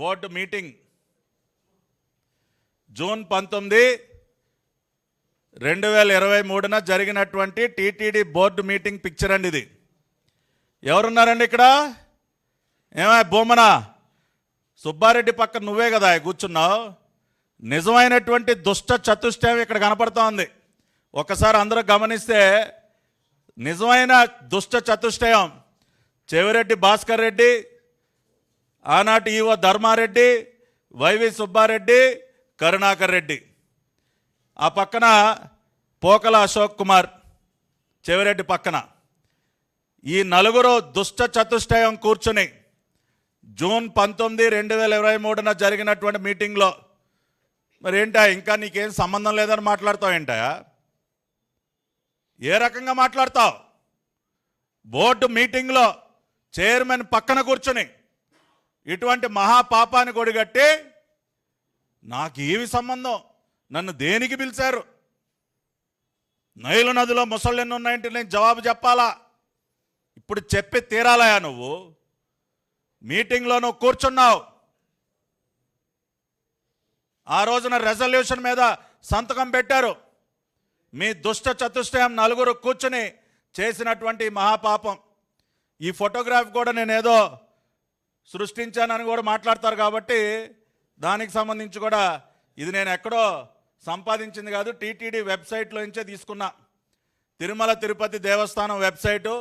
Board meeting. June పంతొమ్మిది రెండు వేల ఇరవై మూడున జరిగినటువంటి టీటీడీ బోర్డు మీటింగ్ పిక్చర్ అండి ఇది. ఎవరున్నారండి ఇక్కడ? ఏమా బొమ్మన సుబ్బారెడ్డి పక్కన నువ్వే కదా కూర్చున్నావు. నిజమైనటువంటి దుష్ట చతుష్టయం ఇక్కడ కనపడుతోంది. ఒకసారి అందరూ గమనిస్తే నిజమైన దుష్ట చతుష్టయం. చెవిరెడ్డి భాస్కర్ రెడ్డి ఆనాటి ఈవో ధర్మారెడ్డి వైవి సుబ్బారెడ్డి కరుణాకర్ రెడ్డి. ఆ పక్కన పోకల అశోక్ కుమార్ చెవిరెడ్డి పక్కన. ఈ నలుగురు దుష్ట చతుష్టయం కూర్చుని జూన్ పంతొమ్మిది రెండు వేల ఇరవై మూడున జరిగినటువంటి మీటింగ్లో మరి ఏంటా ఇంకా నీకేం సంబంధం లేదని మాట్లాడతావు ఏంటా? ఏ రకంగా మాట్లాడతావు? బోర్డు మీటింగ్లో చైర్మన్ పక్కన కూర్చుని ఇటువంటి మహాపాపాన్ని కొడిగట్టి నాకు సంబంధం? నన్ను దేనికి పిలిచారు? నైలు నదిలో ముసళ్ళు ఎన్ని ఉన్నాయంటే నేను జవాబు చెప్పాలా? ఇప్పుడు చెప్పి తీరాలయా నువ్వు. మీటింగ్లో నువ్వు కూర్చున్నావు. ఆ రోజున రెజల్యూషన్ మీద సంతకం పెట్టారు. మీ దుష్ట చతుష్టయం నలుగురు కూర్చుని చేసినటువంటి మహాపాపం. ఈ ఫోటోగ్రాఫ్ కూడా నేనేదో సృష్టించానని కూడా మాట్లాడతారు కాబట్టి దానికి సంబంధించి కూడా ఇది నేను ఎక్కడో సంపాదించింది కాదు టీటీడీ వెబ్సైట్లో నుంచే తీసుకున్నా. తిరుమల తిరుపతి దేవస్థానం వెబ్సైటు.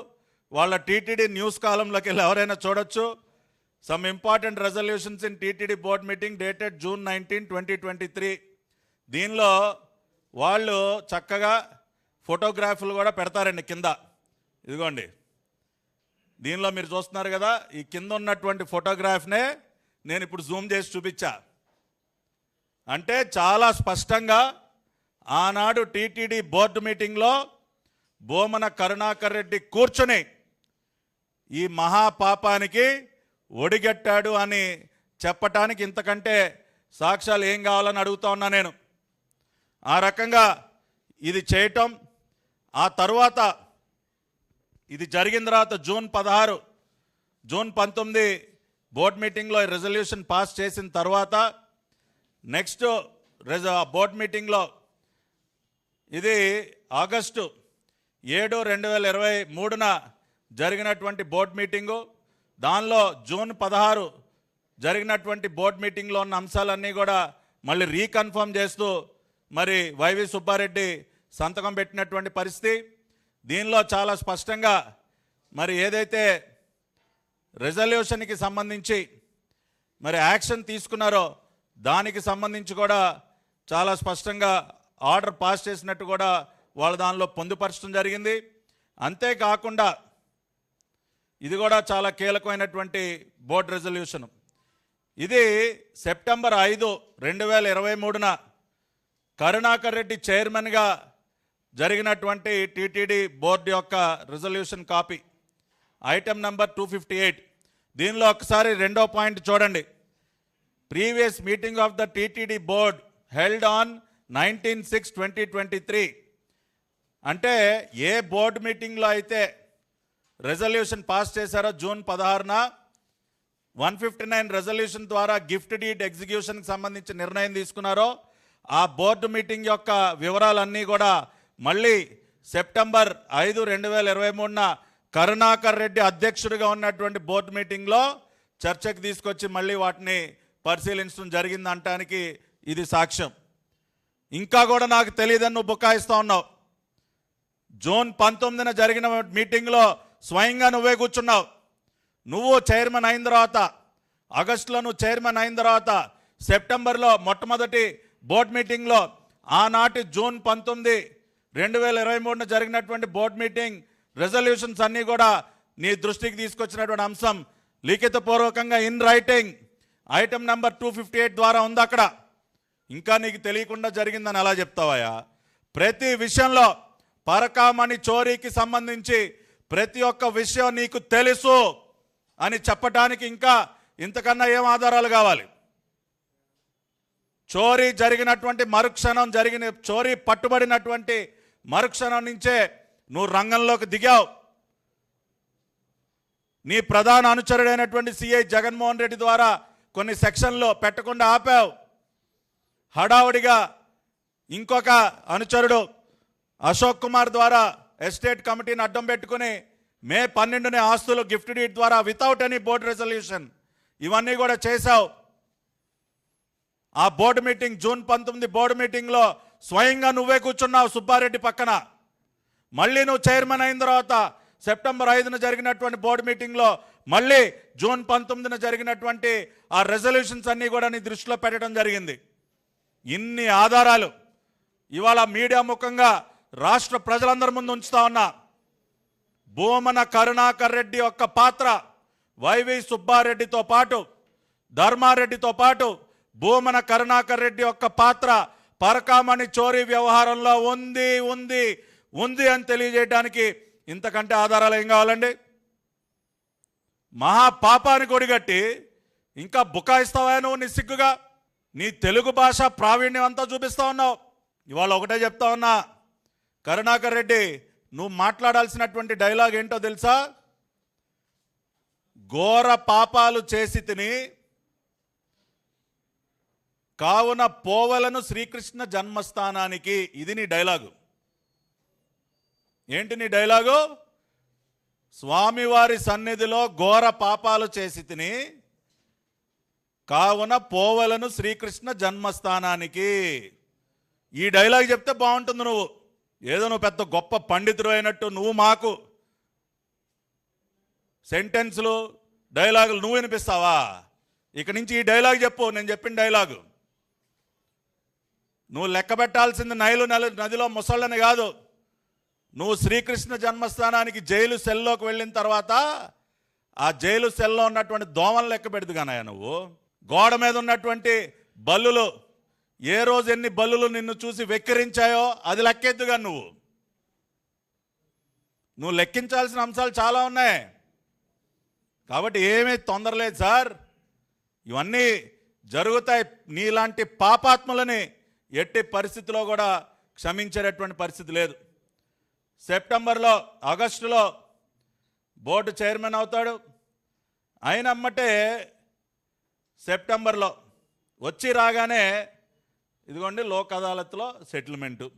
వాళ్ళ టీటీడీ న్యూస్ కాలంలోకి వెళ్ళి ఎవరైనా చూడొచ్చు. Some important resolutions in TTD board meeting dated June nineteen twenty twenty three దీనిలో వాళ్ళు చక్కగా ఫోటోగ్రాఫ్లు కూడా పెడతారండి కింద. ఇదిగోండి. దీనిలో మీరు చూస్తున్నారు కదా ఈ కింద ఉన్నటువంటి ఫోటోగ్రాఫ్నే నేను ఇప్పుడు జూమ్ చేసి చూపించా. అంటే చాలా స్పష్టంగా ఆనాడు టీటీడీ బోర్డు మీటింగ్లో బోమన కరుణాకర్ రెడ్డి కూర్చుని ఈ మహాపాపానికి ఒడిగట్టాడు అని చెప్పటానికి ఇంతకంటే సాక్ష్యాలు ఏం కావాలని అడుగుతా ఉన్నా నేను. ఆ రకంగా ఇది చేయటం ఆ తరువాత ఇది జరిగిన తర్వాత జూన్ పదహారు జూన్ పంతొమ్మిది బోర్డ్ మీటింగ్లో రెజల్యూషన్ పాస్ చేసిన తర్వాత నెక్స్ట్ రెజ బోర్డ్ మీటింగ్లో ఇది ఆగస్టు ఏడు రెండు వేల ఇరవై మూడున జరిగినటువంటి బోర్డ్ మీటింగు. దానిలో జూన్ పదహారు జరిగినటువంటి బోర్డ్ మీటింగ్లో ఉన్న అంశాలన్నీ కూడా మళ్ళీ రీకన్ఫర్మ్ చేస్తూ మరి వైవి సుబ్బారెడ్డి సంతకం పెట్టినటువంటి పరిస్థితి. దీనిలో చాలా స్పష్టంగా మరి ఏదైతే రెజల్యూషన్కి సంబంధించి మరి యాక్షన్ తీసుకున్నారో దానికి సంబంధించి కూడా చాలా స్పష్టంగా ఆర్డర్ పాస్ చేసినట్టు కూడా వాళ్ళు దానిలో పొందుపరచడం జరిగింది. అంతేకాకుండా ఇది కూడా చాలా కీలకమైనటువంటి బోర్డు రెజల్యూషన్ ఇది సెప్టెంబర్ ఐదు రెండు వేల ఇరవై మూడున కరుణాకర్ రెడ్డి చైర్మన్గా జరిగినటువంటి టీటీడీ బోర్డు యొక్క resolution copy. Item number two fifty eight దీనిలో ఒకసారి రెండో పాయింట్ చూడండి. Previous meeting of the TTD board held on nineteen six twenty twenty three అంటే ఏ బోర్డు మీటింగ్లో అయితే రెజల్యూషన్ పాస్ చేశారో జూన్ పదహారున వన్ ఫిఫ్టీ నైన్ రెజల్యూషన్ ద్వారా గిఫ్ట్ డీడ్ ఎగ్జిక్యూషన్కి సంబంధించి నిర్ణయం తీసుకున్నారో ఆ బోర్డు మీటింగ్ యొక్క వివరాలన్నీ కూడా మళ్ళీ సెప్టెంబర్ ఐదు రెండు వేల ఇరవై మూడున కరుణాకర్ రెడ్డి అధ్యక్షుడిగా ఉన్నటువంటి బోర్డు మీటింగ్లో చర్చకు తీసుకొచ్చి మళ్ళీ వాటిని పరిశీలించడం జరిగింది అంటానికి ఇది సాక్ష్యం. ఇంకా కూడా నాకు తెలియదని నువ్వు బుకాయిస్తూ ఉన్నావు. జూన్ పంతొమ్మిదిన జరిగిన మీటింగ్లో స్వయంగా నువ్వే కూర్చున్నావు. నువ్వు చైర్మన్ అయిన తర్వాత ఆగస్టులో నువ్వు చైర్మన్ అయిన తర్వాత సెప్టెంబర్లో మొట్టమొదటి బోర్డు మీటింగ్లో ఆనాటి జూన్ పంతొమ్మిది రెండు వేల ఇరవై మూడున జరిగినటువంటి బోర్డు మీటింగ్ రెజల్యూషన్స్ అన్నీ కూడా నీ దృష్టికి తీసుకొచ్చినటువంటి అంశం లిఖితపూర్వకంగా in writing item number two fifty eight ద్వారా ఉంది అక్కడ. ఇంకా నీకు తెలియకుండా జరిగిందని అలా చెప్తావయ్యా? ప్రతి విషయంలో పరకామణి చోరీకి సంబంధించి ప్రతి ఒక్క విషయం నీకు తెలుసు అని చెప్పటానికి ఇంకా ఇంతకన్నా ఏం ఆధారాలు కావాలి? చోరీ జరిగినటువంటి మరుక్షణం జరిగిన చోరీ పట్టుబడినటువంటి మరుక్షణం నుంచే నువ్వు రంగంలోకి దిగావు. నీ ప్రధాన అనుచరుడైనటువంటి సిఐ జగన్మోహన్ రెడ్డి ద్వారా కొన్ని సెక్షన్లో పెట్టకుండా ఆపావు. హడావుడిగా ఇంకొక అనుచరుడు అశోక్ కుమార్ ద్వారా ఎస్టేట్ కమిటీని అడ్డం పెట్టుకుని మే పన్నెండుని ఆస్తులు గిఫ్ట్ డీట్ ద్వారా వితౌట్ ఎనీ బోర్డు రెజల్యూషన్ ఇవన్నీ కూడా చేశావు. ఆ బోర్డు మీటింగ్ జూన్ పంతొమ్మిది బోర్డు మీటింగ్లో స్వయంగా నువ్వే కూర్చున్నావు సుబ్బారెడ్డి పక్కన. మళ్ళీ నువ్వు చైర్మన్ అయిన తర్వాత సెప్టెంబర్ ఐదున జరిగినటువంటి బోర్డు మీటింగ్లో మళ్ళీ జూన్ పంతొమ్మిదిన జరిగినటువంటి ఆ రెజల్యూషన్స్ అన్నీ కూడా నీ దృష్టిలో పెట్టడం జరిగింది. ఇన్ని ఆధారాలు ఇవాళ మీడియా ముఖంగా రాష్ట్ర ప్రజలందరి ముందు ఉంచుతా ఉన్నా. భూమన కరుణాకర్ రెడ్డి యొక్క పాత్ర వైవి సుబ్బారెడ్డితో పాటు ధర్మారెడ్డితో పాటు భూమన కరుణాకర్ రెడ్డి యొక్క పాత్ర పరకామణి చోరీ వ్యవహారంలో ఉంది ఉంది ఉంది అని తెలియజేయడానికి ఇంతకంటే ఆధారాలు ఏం కావాలండి? మహాపాపానికి ఒడిగట్టి ఇంకా బుకాయిస్తావా నువ్వు నీ సిగ్గుగా నీ తెలుగు భాష ప్రావీణ్యం అంతా చూపిస్తా ఉన్నావు. ఇవాళ ఒకటే చెప్తా ఉన్నా. కరుణాకర్ రెడ్డి నువ్వు మాట్లాడాల్సినటువంటి డైలాగ్ ఏంటో తెలుసా? ఘోర పాపాలు చేసి తిని కావున పోవలను శ్రీకృష్ణ జన్మస్థానానికి ఇది నీ డైలాగు. ఏంటి నీ డైలాగు? స్వామివారి సన్నిధిలో ఘోర పాపాలు చేసి తిని కావున పోవలను శ్రీకృష్ణ జన్మస్థానానికి. ఈ డైలాగ్ చెప్తే బాగుంటుంది నువ్వు. ఏదో నువ్వు పెద్ద గొప్ప పండితుడు అయినట్టు నువ్వు మాకు సెంటెన్స్లు డైలాగులు నువ్వు వినిపిస్తావా? ఇక నుంచి ఈ డైలాగ్ చెప్పు నేను చెప్పిన డైలాగు. నువ్వు లెక్క పెట్టాల్సింది నైలు నది నదిలో ముసళ్ళని కాదు. నువ్వు శ్రీకృష్ణ జన్మస్థానానికి జైలు సెల్లోకి వెళ్ళిన తర్వాత ఆ జైలు సెల్లో ఉన్నటువంటి దోమలు లెక్క పెడుతుగానయ్యా నువ్వు? గోడ మీద ఉన్నటువంటి బల్లులు ఏ రోజు ఎన్ని బల్లులు నిన్ను చూసి వెక్కిరించాయో అది లెక్కెద్దుగా నువ్వు? నువ్వు లెక్కించాల్సిన అంశాలు చాలా ఉన్నాయి. కాబట్టి ఏమీ తొందర లేదు సార్. ఇవన్నీ జరుగుతాయి. నీలాంటి పాపాత్ములని ఎట్టి పరిస్థితిలో కూడా క్షమించేటటువంటి పరిస్థితి లేదు. సెప్టెంబర్లో ఆగస్టులో బోర్డు చైర్మన్ అవుతాడు. అయినమ్మటే సెప్టెంబర్లో వచ్చి రాగానే ఇదిగోండి లోక్ అదాలత్లో సెటిల్మెంటు.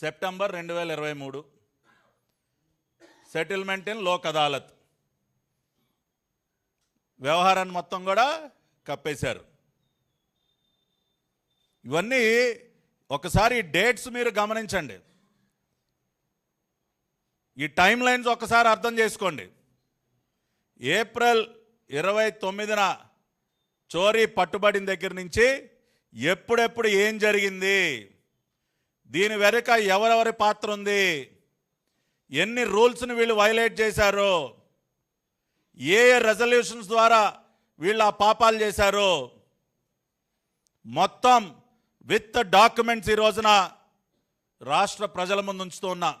సెప్టెంబర్ రెండు వేల ఇరవై మూడు. Settlement in Lok Adalat. వ్యవహారాన్ని మొత్తం కూడా కప్పేశారు. ఇవన్నీ ఒకసారి డేట్స్ మీరు గమనించండి. ఈ టైం లైన్స్ ఒకసారి అర్థం చేసుకోండి. ఏప్రిల్ ఇరవై తొమ్మిదిన చోరీ పట్టుబడిన దగ్గర నుంచి ఎప్పుడెప్పుడు ఏం జరిగింది? దీని వెనుక ఎవరెవరి పాత్ర ఉంది? ఎన్ని రూల్స్ని వీళ్ళు వైలేట్ చేశారు? ఏ ఏ రెజల్యూషన్స్ ద్వారా వీళ్ళు ఆ పాపాలు చేశారు? మొత్తం విత్ డాక్యుమెంట్స్ ఈ రోజున రాష్ట్ర ప్రజల ముందు ఉంచుతూ ఉన్నా.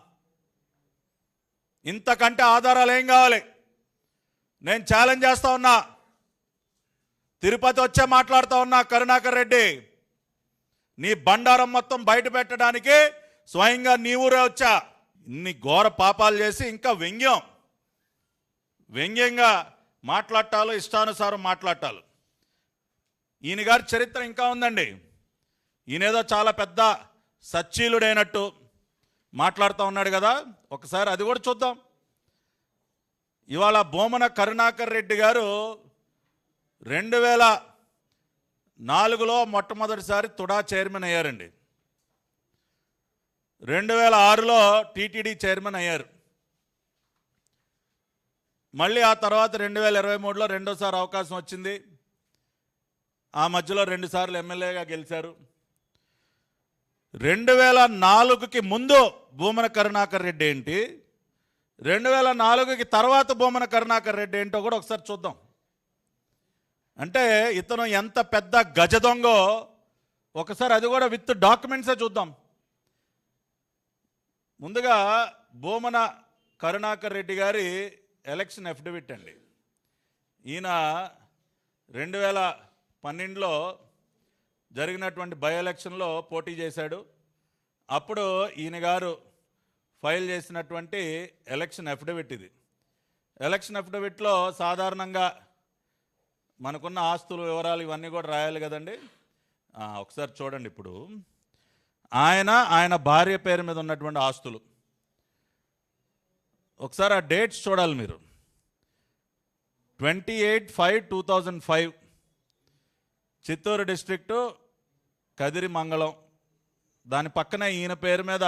ఇంతకంటే ఆధారాలు ఏం కావాలి? నేను ఛాలెంజ్ చేస్తూ ఉన్నా. తిరుపతి వచ్చే మాట్లాడుతూ ఉన్నా కరుణాకర్ రెడ్డి. నీ బండారం మొత్తం బయట పెట్టడానికి స్వయంగా నీ ఊరే వచ్చా. ఇన్ని ఘోర పాపాలు చేసి ఇంకా వ్యంగ్యం. వ్యంగ్యంగా మాట్లాడటాలు ఇష్టానుసారం మాట్లాడటాలు. ఈయన గారి చరిత్ర ఇంకా ఉందండి. ఈయనేదో చాలా పెద్ద సచ్చీలుడైనట్టు మాట్లాడుతూ ఉన్నాడు కదా. ఒకసారి అది కూడా చూద్దాం. ఇవాళ బోమన కరుణాకర్ రెడ్డి గారు రెండు వేల నాలుగులో మొట్టమొదటిసారి తుడా చైర్మన్ అయ్యారండి. రెండు వేల ఆరులో టీటీడీ చైర్మన్ అయ్యారు. మళ్ళీ ఆ తర్వాత రెండు వేల ఇరవై మూడులో రెండోసారి అవకాశం వచ్చింది. ఆ మధ్యలో రెండుసార్లు ఎమ్మెల్యేగా గెలిచారు. రెండు వేల నాలుగుకి ముందు భూమన కరుణాకర్ రెడ్డి ఏంటి? రెండు వేల నాలుగుకి తర్వాత భూమన కరుణాకర్ రెడ్డి ఏంటో కూడా ఒకసారి చూద్దాం. అంటే ఇతను ఎంత పెద్ద గజ దొంగో ఒకసారి అది కూడా విత్ డాక్యుమెంట్సే చూద్దాం. ముందుగా భూమన కరుణాకర్ రెడ్డి గారి ఎలక్షన్ ఎఫిడవిట్ అండి. ఈయన రెండు వేల పన్నెండులో జరిగినటువంటి బై ఎలక్షన్లో పోటీ చేశాడు. అప్పుడు ఈయన గారు ఫైల్ చేసినటువంటి ఎలక్షన్ అఫిడవిట్ ఇది. ఎలక్షన్ అఫిడవిట్లో సాధారణంగా మనకున్న ఆస్తుల వివరాలు ఇవన్నీ కూడా రాయాలి కదండి. ఒకసారి చూడండి ఇప్పుడు. ఆయన ఆయన భార్య పేరు మీద ఉన్నటువంటి ఆస్తులు. ఒకసారి ఆ డేట్స్ చూడాలి మీరు. Twenty eight five two thousand five. Chittoor district Kadirimangalam. దాని పక్కనే ఈయన పేరు మీద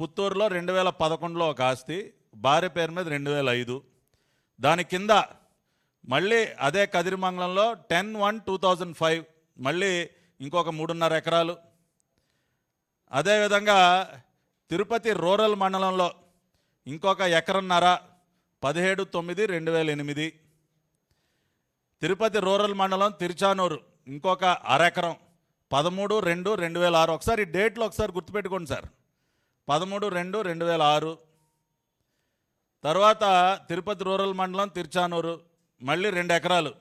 పుత్తూరులో రెండు వేల పదకొండులో ఒక ఆస్తి భార్య పేరు మీద రెండు వేల ఐదు. దాని కింద మళ్ళీ అదే కదిరిమంగళంలో ten one two thousand five మళ్ళీ ఇంకొక మూడున్నర ఎకరాలు. అదేవిధంగా తిరుపతి రూరల్ మండలంలో ఇంకొక ఎకరన్నర పదిహేడు తొమ్మిది రెండు వేల ఎనిమిది. తిరుపతి రూరల్ మండలం తిరుచానూరు ఇంకొక అరెకరం. పదమూడు రెండు రెండు వేల ఆరు. ఒకసారి డేట్లు ఒకసారి గుర్తుపెట్టుకోండి సార్. పదమూడు రెండు రెండు వేల ఆరు. తర్వాత తిరుపతి రూరల్ మండలం తిరుచానూరు మళ్ళీ రెండు ఎకరాలు.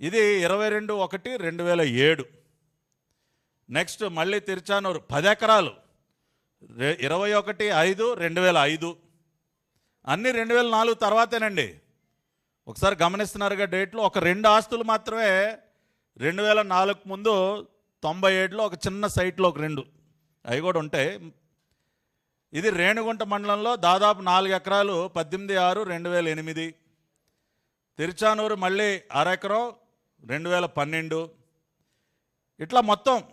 ఇది ఇరవై రెండు ఒకటి రెండు వేల ఏడు. నెక్స్ట్ మళ్ళీ తిరుచానూరు పది ఎకరాలు. ఇరవై ఒకటి ఐదు రెండు వేల ఐదు. అన్నీ రెండు వేల నాలుగు తర్వాతేనండి. ఒకసారి గమనిస్తున్నారుగా డేట్లు ఒక రెండు ఆస్తులు మాత్రమే రెండు వేల నాలుగు ముందు తొంభై ఏడులో ఒక చిన్న సైట్లో ఒక రెండు అవి కూడా ఉంటాయి. ఇది రేణుగుంట మండలంలో దాదాపు నాలుగు ఎకరాలు పద్దెనిమిది ఆరు రెండు వేల ఎనిమిది. తిరుచానూరు మళ్ళీ అరెకరం రెండు వేల పన్నెండు. ఇట్లా మొత్తం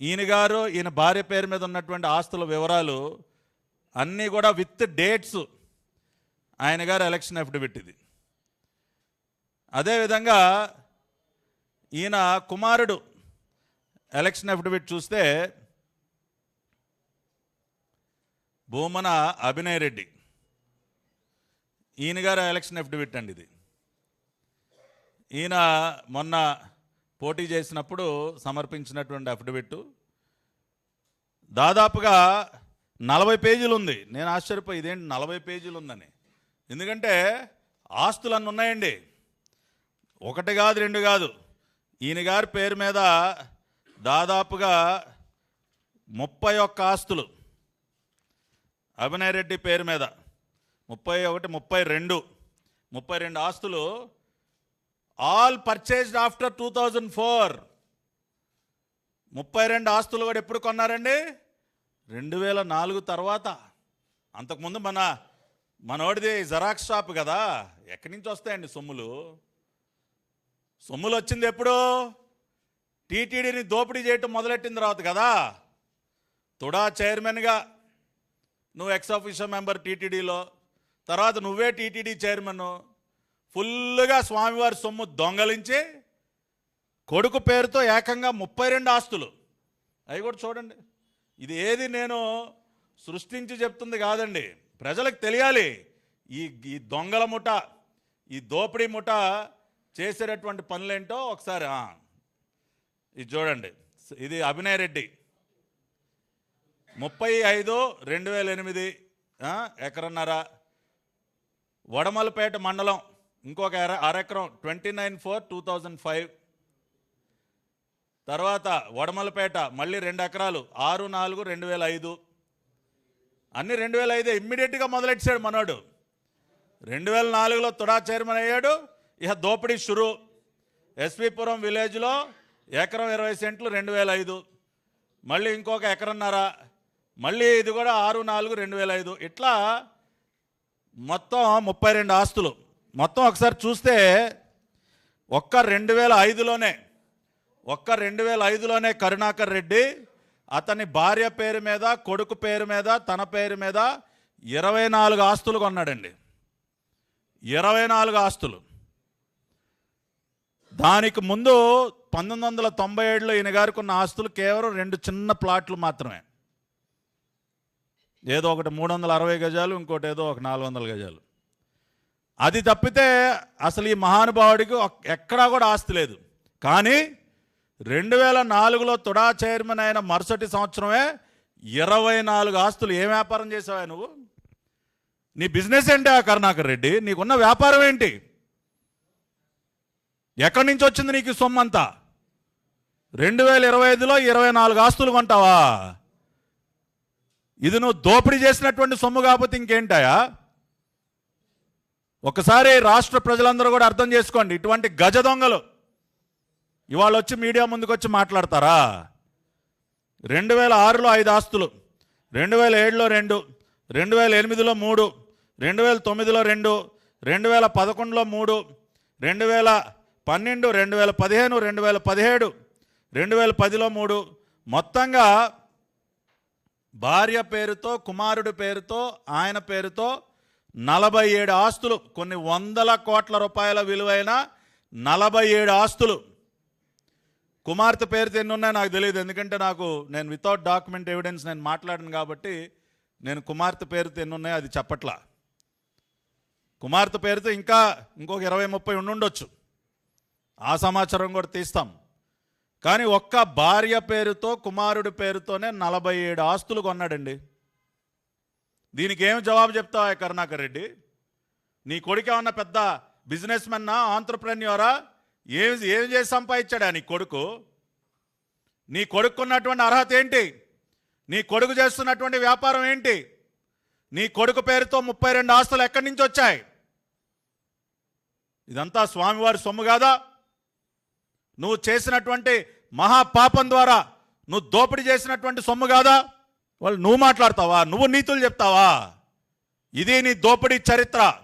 ఈయన గారు ఈయన భార్య పేరు మీద ఉన్నటువంటి ఆస్తుల వివరాలు అన్నీ కూడా విత్ డేట్స్ ఆయన గారు ఎలక్షన్ అఫిడవిట్ ఇది. అదేవిధంగా ఈయన కుమారుడు. ఎలక్షన్ అఫిడవిట్ చూస్తే భూమన అభినయ్ రెడ్డి. ఈయన గారు ఎలక్షన్ అఫిడవిట్ అండి ఇది. ఈయన మొన్న పోటీ చేసినప్పుడు సమర్పించినటువంటి అఫిడవిట్ దాదాపుగా నలభై పేజీలు ఉంది. నేను ఆశ్చర్యపోయి ఇదేంటి నలభై పేజీలు ఉందని. ఎందుకంటే ఆస్తులు అన్నీ ఉన్నాయండి. ఒకటి కాదు రెండు కాదు. ఈయన గారి పేరు మీద దాదాపుగా ముప్పై ఒక్క ఆస్తులు. అభినయ రెడ్డి పేరు మీద ముప్పై ఒకటి ముప్పై రెండు ముప్పై రెండు ఆస్తులు all purchased after two thousand four ముప్పై రెండు ఆస్తులు కూడా ఎప్పుడు కొన్నారండి? రెండు వేల నాలుగు తర్వాత. అంతకుముందు మన మనోడిది జరాక్స్ షాప్ కదా ఎక్కడి నుంచి వస్తాయండి సొమ్ములు? సొమ్ములు వచ్చింది ఎప్పుడు? టీటీడీని దోపిడీ చేయటం మొదలెట్టిన తర్వాత కదా? తుడా చైర్మన్గా నువ్వు ఎక్స్ ఆఫీసర్ మెంబర్ టీటీడీలో తర్వాత నువ్వే టీటీడీ చైర్మన్ ఫుల్గా స్వామివారి సొమ్ము దొంగలించి కొడుకు పేరుతో ఏకంగా ముప్పై రెండు ఆస్తులు. అవి కూడా చూడండి. ఇది ఏది నేను సృష్టించి చెప్తుంది కాదండి. ప్రజలకు తెలియాలి. ఈ ఈ దొంగల ముఠ ఈ దోపిడీ ముఠ చేసేటటువంటి పనులేంటో ఒకసారి ఇది చూడండి. ఇది అభినయ్ రెడ్డి. ముప్పై ఐదు రెండు వేల ఎనిమిది ఎకరన్నర. వడమలపేట మండలం ఇంకొక అర అరెకరం twenty nine four two thousand five. తర్వాత వడమలపేట మళ్ళీ రెండు ఎకరాలు ఆరు నాలుగు రెండు వేల ఐదు. అన్నీ రెండు వేల ఐదు ఇమ్మీడియట్గా మొదలెట్టాడు మనోడు. రెండు వేల నాలుగులో తుడా చైర్మన్ అయ్యాడు. ఇక దోపిడీ షురు. ఎస్పీపురం విలేజ్లో ఎకరం ఇరవై సెంట్లు రెండు వేల ఐదు. మళ్ళీ ఇంకొక ఎకరన్నర. మళ్ళీ ఇది కూడా ఆరు నాలుగు రెండు వేల ఐదు. ఇట్లా మొత్తం ముప్పై రెండు ఆస్తులు. మొత్తం ఒకసారి చూస్తే ఒక్క రెండు వేల ఐదులోనే ఒక్క రెండు వేల ఐదులోనే కరుణాకర్ రెడ్డి అతని భార్య పేరు మీద కొడుకు పేరు మీద తన పేరు మీద ఇరవై నాలుగు ఆస్తులు కొన్నాడండి. ఇరవై నాలుగు ఆస్తులు. దానికి ముందు పంతొమ్మిది వందల తొంభై ఏడులో ఈయన గారికి ఉన్న ఆస్తులు కేవలం రెండు చిన్న ప్లాట్లు మాత్రమే. ఏదో ఒకటి మూడు వందల అరవై గజాలు ఇంకోటి ఏదో ఒక నాలుగు వందల గజాలు. అది తప్పితే అసలు ఈ మహానుభావుడికి ఎక్కడా కూడా ఆస్తి లేదు. కానీ రెండు వేల నాలుగులో తుడా చైర్మన్ అయిన మరుసటి సంవత్సరమే ఇరవై నాలుగు ఆస్తులు ఏ వ్యాపారం చేసావా నువ్వు? నీ బిజినెస్ ఏంటి ఆ కరుణాకర్ రెడ్డి? నీకున్న వ్యాపారం ఏంటి? ఎక్కడి నుంచి వచ్చింది నీకు సొమ్ము అంతా రెండు వేల ఇరవై ఐదులో ఇరవై నాలుగు ఆస్తులు కొంటావా? ఇది నువ్వు దోపిడీ చేసినటువంటి సొమ్ము కాకపోతే ఇంకేంటాయా? ఒకసారి రాష్ట్ర ప్రజలందరూ కూడా అర్థం చేసుకోండి ఇటువంటి గజ దొంగలు. ఇవాళ వచ్చి మీడియా ముందుకు వచ్చి మాట్లాడతారా? రెండు వేల ఆరులో ఐదు ఆస్తులు రెండు వేల ఏడులో రెండు రెండు వేల ఎనిమిదిలో మూడు రెండు వేల తొమ్మిదిలో రెండు రెండు వేల పదకొండులో మూడు రెండు వేల పన్నెండు రెండు వేల పదిహేను రెండు వేల పదిహేడు రెండు వేల పదిలో మూడు. మొత్తంగా భార్య పేరుతో కుమారుడి పేరుతో ఆయన పేరుతో నలభై ఏడు ఆస్తులు కొన్ని వందల కోట్ల రూపాయల విలువైన నలభై ఏడు ఆస్తులు. కుమార్తె పేరుతో ఎన్ని ఉన్నాయో నాకు తెలియదు ఎందుకంటే నాకు నేను వితౌట్ డాక్యుమెంట్ ఎవిడెన్స్ నేను మాట్లాడను కాబట్టి నేను కుమార్తె పేరుతో ఎన్ని ఉన్నాయో అది చెప్పట్లా. కుమార్తె పేరుతో ఇంకా ఇంకొక ఇరవై ముప్పై ఉండుండొచ్చు. ఆ సమాచారం కూడా తీస్తాం. కానీ ఒక్క భార్య పేరుతో కుమారుడి పేరుతోనే నలభై ఏడు ఆస్తులు కొన్నాడండి. దీనికి ఏం జవాబు చెప్తావా కరుణాకర్ రెడ్డి? నీ కొడుకు ఏమన్నా పెద్ద బిజినెస్ మెన్నా ఆంటర్ప్రెన్యూరా ఏం ఏం చేసి సంపాదించాడా నీ కొడుకు? నీ కొడుకున్నటువంటి అర్హత ఏంటి? నీ కొడుకు చేస్తున్నటువంటి వ్యాపారం ఏంటి? నీ కొడుకు పేరుతో ముప్పై రెండు ఆస్తులు ఎక్కడి నుంచి వచ్చాయి? ఇదంతా స్వామివారి సొమ్ము కాదా? నువ్వు చేసినటువంటి మహాపాపం ద్వారా నువ్వు దోపిడీ చేసినటువంటి సొమ్ము కాదా? వాళ్ళు నువ్వు మాట్లాడతావా? నువ్వు నీతులు చెప్తావా? ఇది నీ దోపిడీ చరిత్ర.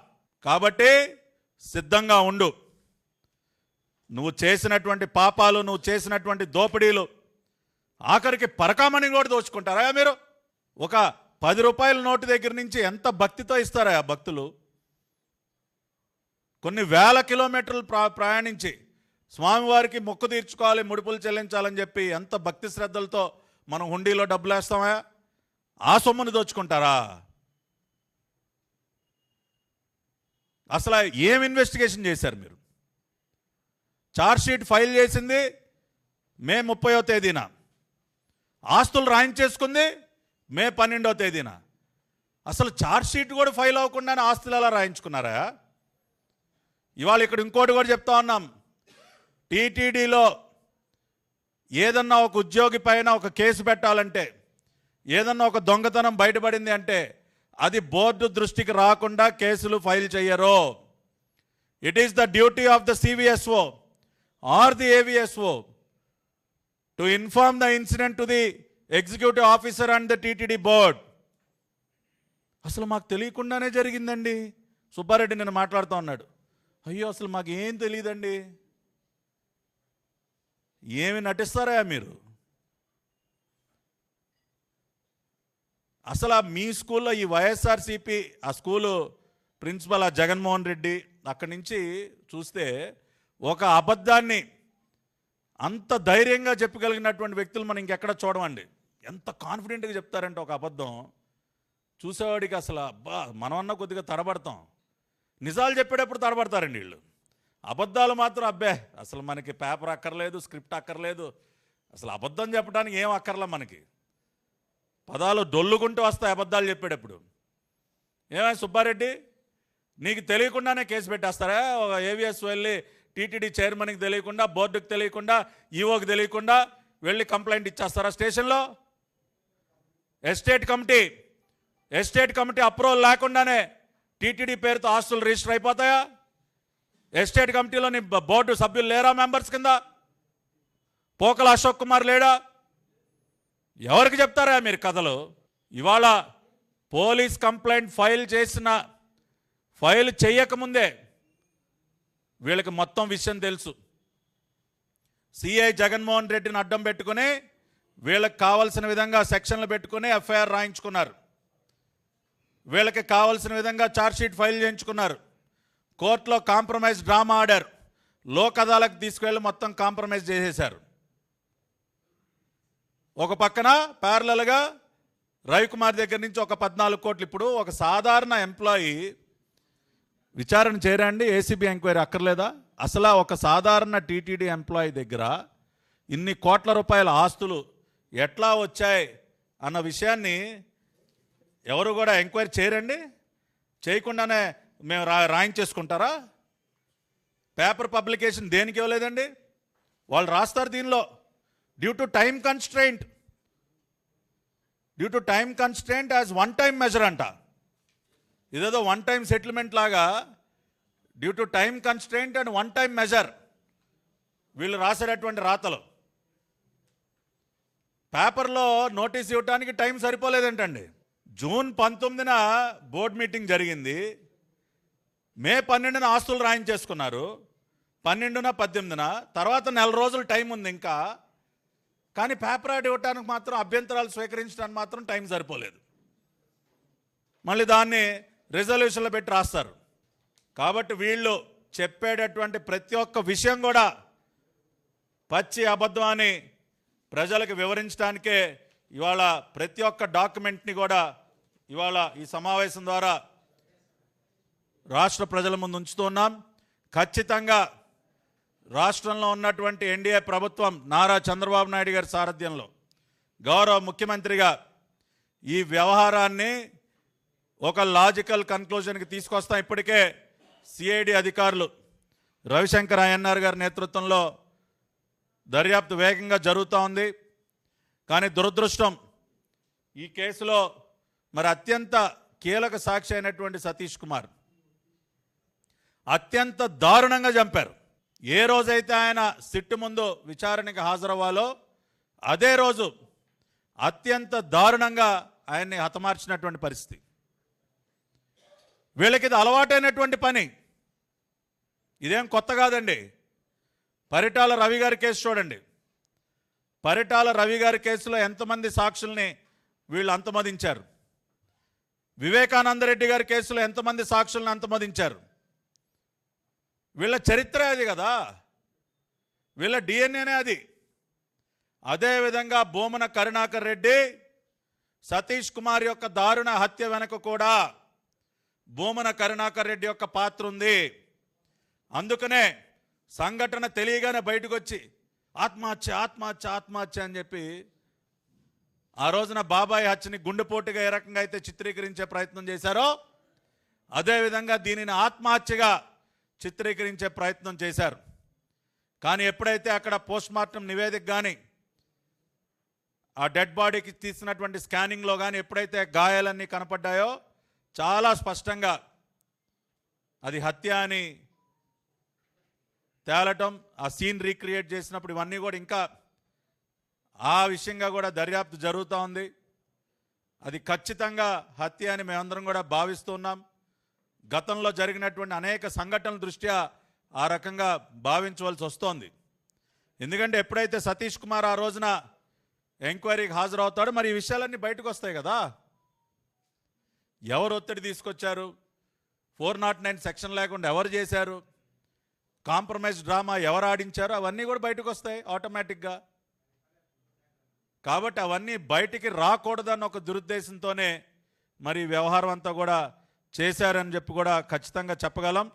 కాబట్టి సిద్ధంగా ఉండు. నువ్వు చేసినటువంటి పాపాలు నువ్వు చేసినటువంటి దోపిడీలు ఆఖరికి పరకామణి కూడా దోచుకుంటారా మీరు? ఒక పది రూపాయల నోటు దగ్గర నుంచి ఎంత భక్తితో ఇస్తారా భక్తులు? కొన్ని వేల కిలోమీటర్లు ప్రా ప్రయాణించి స్వామివారికి మొక్కు తీర్చుకోవాలి ముడుపులు చెల్లించాలని చెప్పి ఎంత భక్తి శ్రద్ధలతో మనం హుండీలో డబ్బులు వేస్తామా ఆ సొమ్ముని దోచుకుంటారా? అసలు ఏం ఇన్వెస్టిగేషన్ చేశారు మీరు? షీట్ ఫైల్ చేసింది మే ముప్పయో తేదీన. ఆస్తులు రాయించేసుకుంది మే పన్నెండో తేదీన. అసలు షీట్ కూడా ఫైల్ అవ్వకుండానే ఆస్తులు ఎలా రాయించుకున్నారా? ఇవాళ ఇక్కడ ఇంకోటి కూడా చెప్తా ఉన్నాం. టీటీడీలో ఏదన్నా ఒక ఉద్యోగి పైన ఒక కేసు పెట్టాలంటే ఏదన్నా ఒక దొంగతనం బయటపడింది అంటే అది బోర్డు దృష్టికి రాకుండా కేసులు ఫైల్ చేయరు it is the duty of the CVSO or the AVSO to inform the incident to the executive officer and the TTD board అసలు మాకు తెలియకుండానే జరిగిందండి. సుబ్బారెడ్డి నేను మాట్లాడుతూ ఉన్నాడు. అయ్యో అసలు మాకు ఏం తెలియదండి? ఏమి నటిస్తారా మీరు? అసలు మీ స్కూల్లో ఈ వైఎస్ఆర్సిపి ఆ స్కూలు ప్రిన్సిపల్ ఆ జగన్మోహన్ రెడ్డి అక్కడి నుంచి చూస్తే ఒక అబద్ధాన్ని అంత ధైర్యంగా చెప్పగలిగినటువంటి వ్యక్తులు మనం ఇంకెక్కడ చూడమండి? ఎంత కాన్ఫిడెంట్గా చెప్తారంటే ఒక అబద్ధం. చూసేవాడికి అసలు అబ్బా మనమన్నా కొద్దిగా తడబడతాం. నిజాలు చెప్పేటప్పుడు తడబడతారండి వీళ్ళు. అబద్ధాలు మాత్రం అబ్బే అసలు మనకి పేపర్ అక్కర్లేదు స్క్రిప్ట్ అక్కర్లేదు. అసలు అబద్ధం చెప్పడానికి ఏం అక్కర్లే మనకి? పదాలు డొల్లుకుంటూ వస్తాయి అబద్ధాలు చెప్పేటప్పుడు. ఏమే సుబ్బారెడ్డి? నీకు తెలియకుండానే కేసు పెట్టేస్తారా? ఒక ఏవిఎస్ వెళ్ళి టీటీడీ చైర్మన్కి తెలియకుండా బోర్డుకి తెలియకుండా ఈఓకి తెలియకుండా వెళ్ళి కంప్లైంట్ ఇచ్చేస్తారా స్టేషన్లో? Estate committee estate committee approval లేకుండానే టీటీడీ పేరుతో ఆస్తులు రిజిస్టర్ అయిపోతాయా? ఎస్టేట్ కమిటీలోని బోర్డు సభ్యులు లేరా మెంబర్స్ కింద? పోకల అశోక్ కుమార్ లేడా? ఎవరికి చెప్తారా మీరు కథలు? ఇవాళ పోలీస్ కంప్లైంట్ ఫైల్ చేసిన ఫైల్ చేయకముందే వీళ్ళకి మొత్తం విషయం తెలుసు. సిఐ జగన్మోహన్ రెడ్డిని అడ్డం పెట్టుకుని వీళ్ళకి కావలసిన విధంగా సెక్షన్లు పెట్టుకుని ఎఫ్ఐఆర్ రాయించుకున్నారు. వీళ్ళకి కావలసిన విధంగా ఛార్జ్షీట్ ఫైల్ చేయించుకున్నారు. కోర్టులో కాంప్రమైజ్ డ్రామా ఆర్డర్ లోక్ అదాలకు తీసుకువెళ్ళి మొత్తం కాంప్రమైజ్ చేసేశారు. ఒక పక్కన ప్యారలల్గా రవికుమార్ దగ్గర నుంచి ఒక పద్నాలుగు కోట్లు ఇప్పుడు ఒక సాధారణ ఎంప్లాయీ విచారణ చేయరండి ఏసీబీ ఎంక్వైరీ అక్కర్లేదా? అసలు ఒక సాధారణ టీటీడీ ఎంప్లాయీ దగ్గర ఇన్ని కోట్ల రూపాయల ఆస్తులు ఎట్లా వచ్చాయి అన్న విషయాన్ని ఎవరు కూడా ఎంక్వైరీ చేయరండి? చేయకుండానే మేము రా రాయించేసుకుంటారా? పేపర్ పబ్లికేషన్ దేనికి ఇవ్వలేదండి? వాళ్ళు రాస్తారు దీనిలో. Due to time constraint due to time constraint as one time measure అంట. ఇదేదో వన్ టైం సెటిల్మెంట్ లాగా due to time constraint and one time measure వీళ్ళు రాసేటటువంటి రాతలు. పేపర్లో నోటీస్ ఇవ్వటానికి టైం సరిపోలేదేంటండి. జూన్ పంతొమ్మిదిన బోర్డు మీటింగ్ జరిగింది. మే పన్నెండున ఆస్తులు రాయించేసుకున్నారు. పన్నెండున పద్దెనిమిదిన. తర్వాత నెల రోజులు టైం ఉంది ఇంకా. కానీ పేపర్ యాడ్ ఇవ్వటానికి మాత్రం అభ్యంతరాలు స్వీకరించడానికి మాత్రం టైం సరిపోలేదు. మళ్ళీ దాన్ని రిజల్యూషన్లో పెట్టి రాస్తారు. కాబట్టి వీళ్ళు చెప్పేటటువంటి ప్రతి ఒక్క విషయం కూడా పచ్చి అబద్ధం అని ప్రజలకు వివరించడానికే ఇవాళ ప్రతి ఒక్క డాక్యుమెంట్ని కూడా ఇవాళ ఈ సమావేశం ద్వారా రాష్ట్ర ప్రజల ముందు ఉంచుతున్నాం. ఖచ్చితంగా రాష్ట్రంలో ఉన్నటువంటి ఎన్డీఏ ప్రభుత్వం నారా చంద్రబాబు నాయుడు గారి సారథ్యంలో గౌరవ ముఖ్యమంత్రిగా ఈ వ్యవహారాన్ని ఒక లాజికల్ కన్క్లూజన్కి తీసుకొస్తాం. ఇప్పటికే సిఐడి అధికారులు రవిశంకర్ అయ్యన్నార్ గారి నేతృత్వంలో దర్యాప్తు వేగంగా జరుగుతూ ఉంది. కానీ దురదృష్టం ఈ కేసులో మరి అత్యంత కీలక సాక్షి అయినటువంటి సతీష్ కుమార్ అత్యంత దారుణంగా చంపారు. ఏ రోజైతే ఆయన సిట్టు ముందు విచారణకి హాజరవ్వాలో అదే రోజు అత్యంత దారుణంగా ఆయన్ని హతమార్చినటువంటి పరిస్థితి. వీళ్ళకి ఇది అలవాటైనటువంటి పని. ఇదేం కొత్త కాదండి. పరిటాల రవి గారి కేసు చూడండి. పరిటాల రవి గారి కేసులో ఎంతమంది సాక్షుల్ని వీళ్ళు అంతమదించారు? వివేకానందరెడ్డి గారి కేసులో ఎంతమంది సాక్షుల్ని అంతమదించారు? వీళ్ళ చరిత్ర అది కదా. వీళ్ళ డిఎన్ఏనే అది. అదేవిధంగా భూమన కరుణాకర్ రెడ్డి సతీష్ కుమార్ యొక్క దారుణ హత్య వెనక కూడా భూమన కరుణాకర్ రెడ్డి యొక్క పాత్ర ఉంది. అందుకనే సంఘటన తెలియగానే బయటకు వచ్చి ఆత్మహత్య ఆత్మహత్య ఆత్మహత్య అని చెప్పి ఆ రోజున బాబాయ్ హత్యని గుండెపోటుగా ఏ రకంగా అయితే చిత్రీకరించే ప్రయత్నం చేశారో అదేవిధంగా దీనిని ఆత్మహత్యగా చిత్రీకరించే ప్రయత్నం చేశారు. కానీ ఎప్పుడైతే అక్కడ పోస్ట్ మార్టం నివేదిక కానీ ఆ డెడ్ బాడీకి తీసినటువంటి స్కానింగ్లో కానీ ఎప్పుడైతే గాయాలన్నీ కనపడ్డాయో చాలా స్పష్టంగా అది హత్య అని తేలటం ఆ సీన్ రీక్రియేట్ చేసినప్పుడు ఇవన్నీ కూడా ఇంకా ఆ విషయంగా కూడా దర్యాప్తు జరుగుతూ ఉంది. అది ఖచ్చితంగా హత్య అని మేమందరం కూడా భావిస్తున్నాం గతంలో జరిగినటువంటి అనేక సంఘటనల దృష్ట్యా ఆ రకంగా భావించవలసి వస్తోంది. ఎందుకంటే ఎప్పుడైతే సతీష్ కుమార్ ఆ రోజున ఎంక్వైరీకి హాజరవుతాడో మరి ఈ విషయాలన్నీ బయటకు వస్తాయి కదా. ఎవరు ఒత్తిడి తీసుకొచ్చారు? ఫోర్ నాట్ నైన్ సెక్షన్ లేకుండా ఎవరు చేశారు? కాంప్రమైజ్ డ్రామా ఎవరు ఆడించారో? అవన్నీ కూడా బయటకు వస్తాయి ఆటోమేటిక్గా. కాబట్టి అవన్నీ బయటికి రాకూడదన్న ఒక దురుద్దేశంతోనే మరి వ్యవహారం అంతా కూడా చేశారని చెప్పి కూడా ఖచ్చితంగా చెప్పగలం.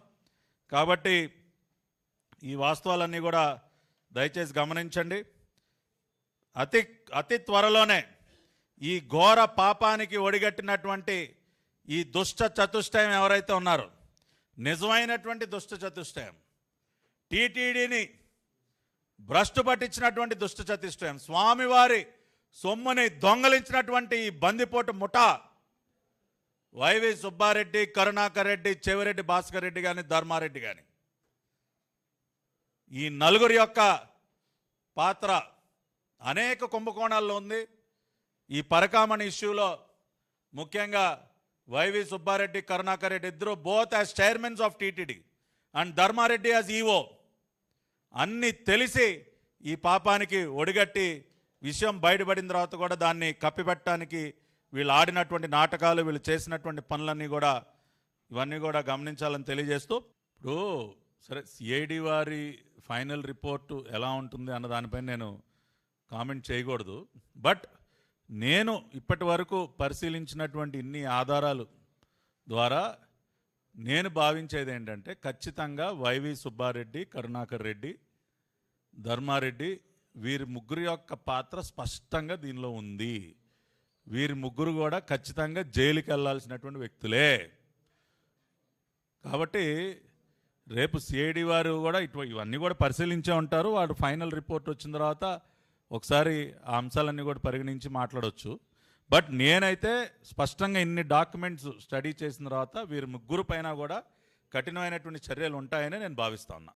కాబట్టి ఈ వాస్తవాలన్నీ కూడా దయచేసి గమనించండి. అతి అతి త్వరలోనే ఈ ఘోర పాపానికి ఒడిగట్టినటువంటి ఈ దుష్ట చతుష్టయం ఎవరైతే ఉన్నారో నిజమైనటువంటి దుష్ట చతుష్టయం టీటీడీని భ్రష్టు పట్టించినటువంటి దుష్ట చతుష్టయం స్వామివారి సొమ్ముని దొంగలించినటువంటి ఈ బందిపోటు ముఠా వైవి సుబ్బారెడ్డి కరుణాకర్ రెడ్డి చెవిరెడ్డి భాస్కర్ రెడ్డి కానీ ధర్మారెడ్డి కానీ ఈ నలుగురి యొక్క పాత్ర అనేక కుంభకోణాల్లో ఉంది. ఈ పరకామణి ఇష్యూలో ముఖ్యంగా వైవి సుబ్బారెడ్డి కరుణాకర్ రెడ్డి ఇద్దరు both as chairmans of TTD and Dharmareddy as EO అన్నీ తెలిసి ఈ పాపానికి ఒడిగట్టి విషయం బయటపడిన తర్వాత కూడా దాన్ని కప్పిపెట్టడానికి వీళ్ళు ఆడినటువంటి నాటకాలు వీళ్ళు చేసినటువంటి పనులన్నీ కూడా ఇవన్నీ కూడా గమనించాలని తెలియజేస్తూ ఇప్పుడు సరే సిఐడి వారి ఫైనల్ రిపోర్టు ఎలా ఉంటుంది అన్న దానిపైన నేను కామెంట్ చేయకూడదు. బట్ నేను ఇప్పటి వరకు పరిశీలించినటువంటి ఇన్ని ఆధారాలు ద్వారా నేను భావించేది ఏంటంటే ఖచ్చితంగా వైవి సుబ్బారెడ్డి కరుణాకర్ రెడ్డి ధర్మారెడ్డి వీరి ముగ్గురు యొక్క పాత్ర స్పష్టంగా దీనిలో ఉంది. వీరి ముగ్గురు కూడా ఖచ్చితంగా జైలుకి వెళ్ళాల్సినటువంటి వ్యక్తులే. కాబట్టి రేపు సిఐడి వారు కూడా ఇటు ఇవన్నీ కూడా పరిశీలించే ఉంటారు. వాడు ఫైనల్ రిపోర్ట్ వచ్చిన తర్వాత ఒకసారి ఆ అంశాలన్నీ కూడా పరిగణించి మాట్లాడవచ్చు బట్ నేనైతే స్పష్టంగా ఇన్ని డాక్యుమెంట్స్ స్టడీ చేసిన తర్వాత వీరి ముగ్గురు పైన కూడా కఠినమైనటువంటి చర్యలు ఉంటాయని నేను భావిస్తా ఉన్నా.